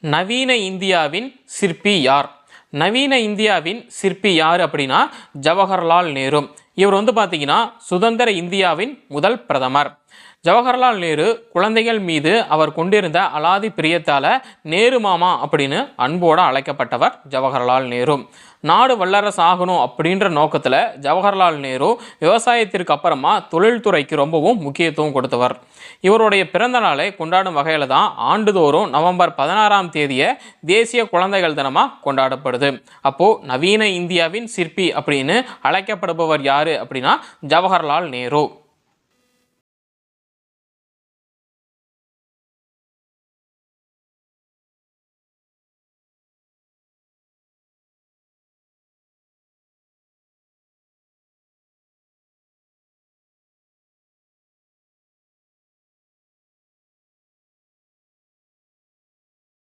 நவீன இந்தியாவின் சிற்பி யார்? நவீன இந்தியாவின் சிற்பி யார் அப்படின்னா ஜவஹர்லால் நேரு. இவர் வந்து பார்த்தீங்கன்னா சுதந்திர இந்தியாவின் முதல் பிரதமர். ஜவஹர்லால் நேரு குழந்தைகள் மீது அவர் கொண்டிருந்த அலாதி பிரியத்தால நேரு மாமா அப்படின்னு அன்போடு அழைக்கப்பட்டவர் ஜவஹர்லால் நேரு. நாடு வல்லரசு ஆகணும் அப்படின்ற நோக்கத்தில் ஜவஹர்லால் நேரு விவசாயத்திற்கு அப்புறமா தொழில்துறைக்கு ரொம்பவும் முக்கியத்துவம் கொடுத்தவர். இவருடைய பிறந்த நாளை கொண்டாடும் வகையில் தான் ஆண்டுதோறும் நவம்பர் பதினாறாம் தேதியை தேசிய குழந்தைகள் தினமாக கொண்டாடப்படுது. அப்போது நவீன இந்தியாவின் சிற்பி அப்படின்னு அழைக்கப்படுபவர் யார் அப்படின்னா ஜவஹர்லால் நேரு.